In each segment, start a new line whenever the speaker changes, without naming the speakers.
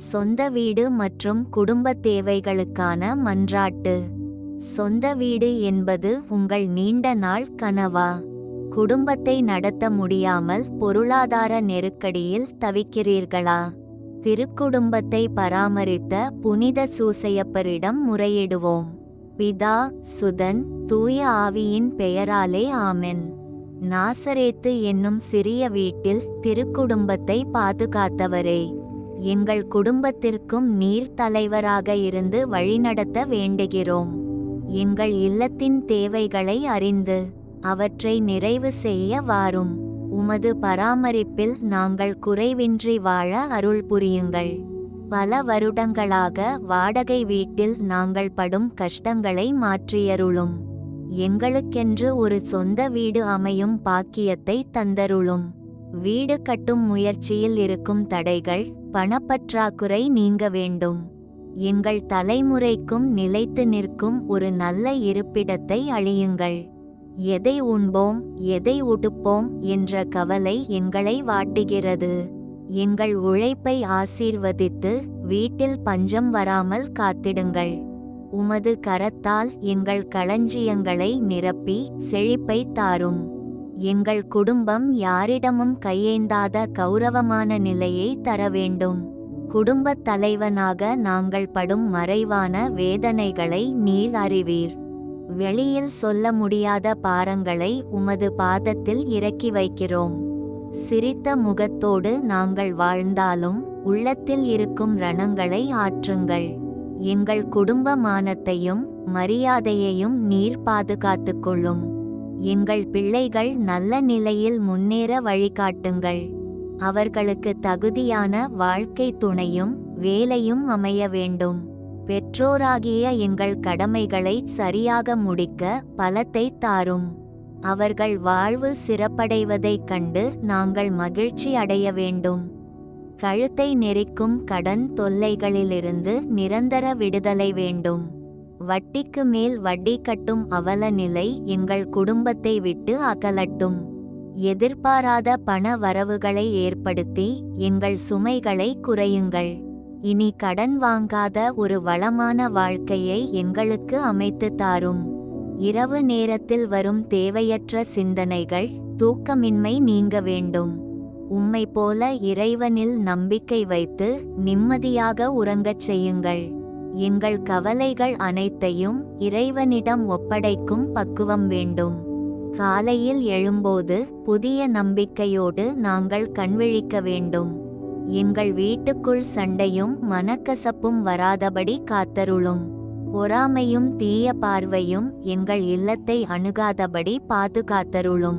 சொந்த வீடு மற்றும் குடும்பத் தேவைகளுக்கான மன்றாட்டு. சொந்த வீடு என்பது உங்கள் நீண்ட நாள் கனவா? குடும்பத்தை நடத்த முடியாமல் பொருளாதார நெருக்கடியில் தவிக்கிறீர்களா? திருக்குடும்பத்தை பராமரித்த புனித சூசையப்பரிடம் முறையிடுவோம். பிதா சுதன் தூய ஆவியின் பெயராலே ஆமென். நாசரேத்து என்னும் சிறிய வீட்டில் திருக்குடும்பத்தை பாதுகாத்தவரே. எங்கள் குடும்பத்திற்கும் நீர் தலைவராக இருந்து வழிநடத்த வேண்டுகிறோம். எங்கள் இல்லத்தின் தேவைகளை அறிந்து அவற்றை நிறைவு செய்ய வாரும். உமது பராமரிப்பில் நாங்கள் குறைவின்றி வாழ அருள் புரியுங்கள். பல வருடங்களாக வாடகை வீட்டில் நாங்கள் படும் கஷ்டங்களை மாற்றியருளும். எங்களுக்கென்று ஒரு சொந்த வீடு அமையும் பாக்கியத்தை தந்தருளும். வீடு கட்டும் முயற்சியில் இருக்கும் தடைகள் பணப்பற்றாக்குறை நீங்க வேண்டும். எங்கள் தலைமுறைக்கும் நிலைத்து நிற்கும் ஒரு நல்ல இருப்பிடத்தை அழியுங்கள். எதை உண்போம் எதை உடுப்போம் என்ற கவலை எங்களை வாட்டுகிறது. எங்கள் உழைப்பை ஆசீர்வதித்து வீட்டில் பஞ்சம் வராமல் காத்திடுங்கள். உமது கரத்தால் எங்கள் களஞ்சியங்களை நிரப்பி செழிப்பை தாரும். எங்கள் குடும்பம் யாரிடமும் கையேந்தாத கௌரவமான நிலையை தர வேண்டும். குடும்பத் தலைவனாக நாங்கள் படும் மறைவான வேதனைகளை நீர் அறிவீர். வெளியில் சொல்ல முடியாத பாரங்களை உமது பாதத்தில் இறக்கி வைக்கிறோம். சிரித்த முகத்தோடு நாங்கள் வாழ்ந்தாலும் உள்ளத்தில் இருக்கும் ரணங்களை ஆற்றுங்கள். எங்கள் குடும்ப மானத்தையும் மரியாதையையும் நீர் பாதுகாத்துக் கொள்ளும். எங்கள் பிள்ளைகள் நல்ல நிலையில் முன்னேற வழிகாட்டுங்கள். அவர்களுக்கு தகுதியான வாழ்க்கை துணையும் வேலையும் அமைய வேண்டும். பெற்றோராகிய எங்கள் கடமைகளை சரியாக முடிக்க பலத்தை தாரும். அவர்கள் வாழ்வு சிறப்படைவதைக் கண்டு நாங்கள் மகிழ்ச்சி அடைய வேண்டும். கழுத்தை நெரிக்கும் கடன் தொல்லைகளிலிருந்து நிரந்தர விடுதலை வேண்டும். வட்டிக்கு மேல் வட்டி கட்டும் அவல நிலை எங்கள் குடும்பத்தை விட்டு அகலட்டும். எதிர்பாராத பண வரவுகளை ஏற்படுத்தி எங்கள் சுமைகளை குறையுங்கள். இனி கடன் வாங்காத ஒரு வளமான வாழ்க்கையை எங்களுக்கு அமைத்து தாரும். இரவு நேரத்தில் வரும் தேவையற்ற சிந்தனைகள் தூக்கமின்மை நீங்க வேண்டும். உம்மை போல இறைவனில் நம்பிக்கை வைத்து நிம்மதியாக உறங்கச் செய்யுங்கள். எங்கள் கவலைகள் அனைத்தையும் இறைவனிடம் ஒப்படைக்கும் பக்குவம் வேண்டும். காலையில் எழும்போது புதிய நம்பிக்கையோடு நாங்கள் கண்விழிக்க வேண்டும். எங்கள் வீட்டுக்குள் சண்டையும் மனக்கசப்பும் வராதபடி காத்தருளும். பொறாமையும் தீய பார்வையும் எங்கள் இல்லத்தை அணுகாதபடி பாதுகாத்தருளும்.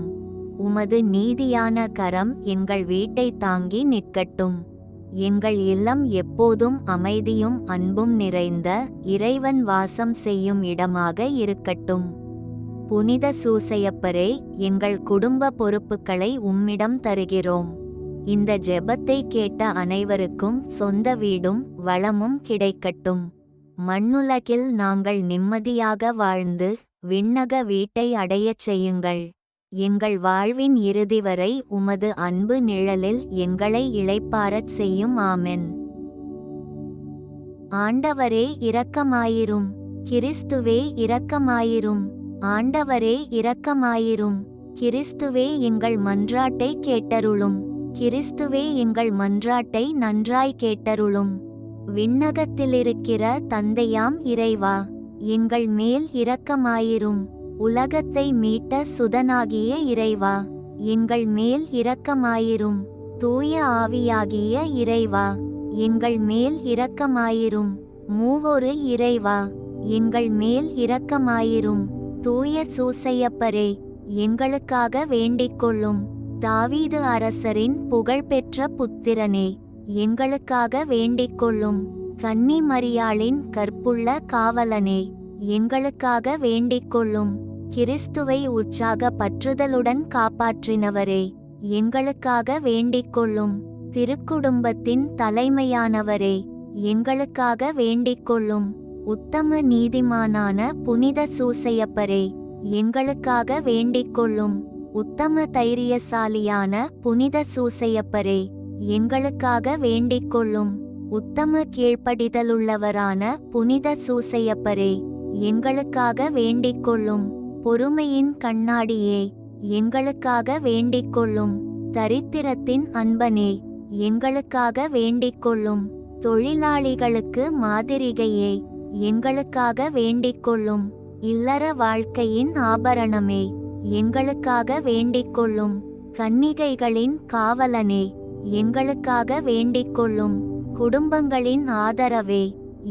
உமது நீதியான கரம் எங்கள் வீட்டை தாங்கி நிற்கட்டும். எங்கள் இல்லம் எப்போதும் அமைதியும் அன்பும் நிறைந்த இறைவன் வாசம் செய்யும் இடமாக இருக்கட்டும். புனித சூசையப்பரே எங்கள் குடும்ப பொறுப்புகளை உம்மிடம் தருகிறோம். இந்த ஜெபத்தை கேட்ட அனைவருக்கும் சொந்த வீடும் வளமும் கிடைக்கட்டும். மண்ணுலகில் நாங்கள் நிம்மதியாக வாழ்ந்து விண்ணக வீட்டை அடையச் செய்யுங்கள். எங்கள் வாழ்வின் இறுதி வரை உமது அன்பு நிழலில் எங்களை இளைப்பாரச் செய்யும் ஆமென். ஆண்டவரே இரக்கமாயிரும். கிறிஸ்துவே இரக்கமாயிரும். ஆண்டவரே இரக்கமாயிரும். கிறிஸ்துவே எங்கள் மன்றாட்டை கேட்டருளும். கிறிஸ்துவே எங்கள் மன்றாட்டை நன்றாய் கேட்டருளும். விண்ணகத்திலிருக்கிற தந்தையாம் இறைவா எங்கள் மேல் இரக்கமாயிரும். உலகத்தை மீட்ட சுதனாகிய இறைவா எங்கள் மேல் இரக்கமாயிரும். தூய ஆவியாகிய இறைவா எங்கள் மேல் இரக்கமாயிரும். மூவொரு இறைவா எங்கள் மேல் இரக்கமாயிரும். தூய சூசையப்பரே எங்களுக்காக வேண்டிக்கொள்ளும். தாவீது அரசரின் புகழ்பெற்ற புத்திரனே எங்களுக்காக வேண்டிக்கொள்ளும். கன்னி மரியாளின் கற்புள்ள காவலனே எங்களுக்காக வேண்டிக்கொள்ளும். கிறிஸ்துவை உற்சாக பற்றுதலுடன் காப்பாற்றினவரே எங்களுக்காக வேண்டிக்கொள்ளும் திருக்குடும்பத்தின் தலைமையானவரே எங்களுக்காக வேண்டிக்கொள்ளும் உத்தம நீதிமானான புனித சூசையப்பரே எங்களுக்காக வேண்டிக்கொள்ளும் உத்தம தைரியசாலியான புனித சூசையப்பரே எங்களுக்காக வேண்டிக்கொள்ளும் உத்தம கீழ்ப்படிதலுள்ளவரான புனித சூசையப்பரே எங்களுக்காக வேண்டிக் கொள்ளும் பொறுமையின் கண்ணாடியே எங்களுக்காக வேண்டிக் கொள்ளும் தரித்திரத்தின் அன்பனே எங்களுக்காக வேண்டிக் கொள்ளும் தொழிலாளிகளுக்கு மாதிரிகையே எங்களுக்காக வேண்டிக் கொள்ளும் இல்லற வாழ்க்கையின் ஆபரணமே எங்களுக்காக வேண்டிக் கொள்ளும் கன்னிகைகளின் காவலனே எங்களுக்காக வேண்டிக் கொள்ளும் குடும்பங்களின் ஆதரவே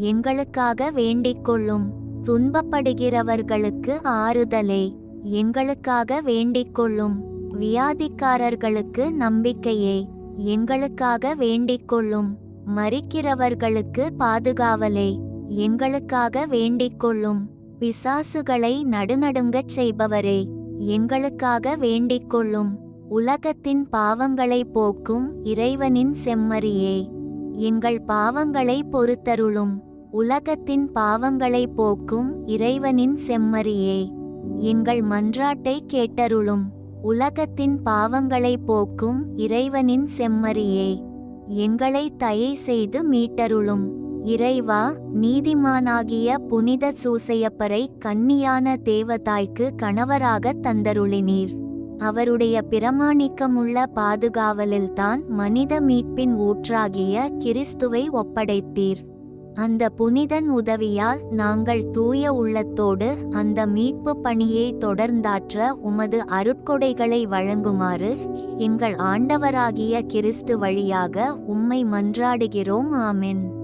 எங்களுக்காக வேண்டிக் கொள்ளும் துன்பப்படுகிறவர்களுக்கு ஆறுதலே. எங்களுக்காக வேண்டிக் கொள்ளும் வியாதிக்காரர்களுக்கு நம்பிக்கையே. எங்களுக்காக வேண்டிக் கொள்ளும் மறிக்கிறவர்களுக்கு பாதுகாவலே. எங்களுக்காக வேண்டிக் கொள்ளும் பிசாசுகளை நடுநடுங்கச் செய்பவரே. எங்களுக்காக வேண்டிக் கொள்ளும் உலகத்தின் பாவங்களை போக்கும் இறைவனின் செம்மறியே. எங்கள் பாவங்களை பொறுத்தருளும் உலகத்தின் பாவங்களை போக்கும் இறைவனின் செம்மறியே. எங்கள் மன்றாட்டை கேட்டருளும் உலகத்தின் பாவங்களை போக்கும் இறைவனின் செம்மறியே. எங்களை தயை செய்து மீட்டருளும் இறைவா நீதிமானாகிய புனித சூசையப்பரை கன்னியான தேவதாய்க்கு கணவராகத் தந்தருளினீர். அவருடைய பிரமாணிக்கமுள்ள பாதுகாவலில்தான் மனித மீட்பின் ஊற்றாகிய கிறிஸ்துவை ஒப்படைத்தீர். அந்த புனிதன் உதவியால் நாங்கள் தூய உள்ளத்தோடு அந்த மீட்பு பணியை தொடர்ந்தாற்ற உமது அருட்கொடைகளை வழங்குமாறு எங்கள் ஆண்டவராகிய கிறிஸ்து வழியாக உம்மை மன்றாடுகிறோம் ஆமென்.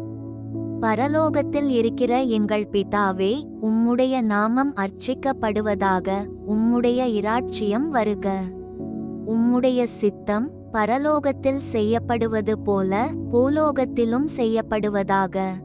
பரலோகத்தில் இருக்கிற எங்கள் பிதாவே உம்முடைய நாமம் அர்ச்சிக்கப்படுவதாக உம்முடைய இராட்சியம் வருக. உம்முடைய சித்தம் பரலோகத்தில் செய்யப்படுவது போல பூலோகத்திலும் செய்யப்படுவதாக.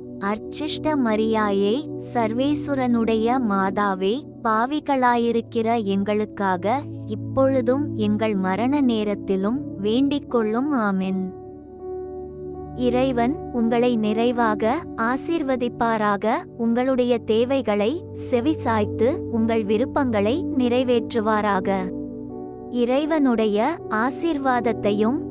அர்ச்சிஷ்ட மரியாயே சர்வேசுரனுடைய மாதாவே பாவிகளாயிருக்கிற எங்களுக்காக இப்பொழுதும் எங்கள் மரண நேரத்திலும் வேண்டிக் கொள்ளும் ஆமென். இறைவன் உங்களை நிறைவாக ஆசீர்வதிப்பாராக உங்களுடைய தேவைகளை செவிசாய்த்து உங்கள் விருப்பங்களை நிறைவேற்றுவாராக. இறைவனுடைய ஆசீர்வாதத்தையும்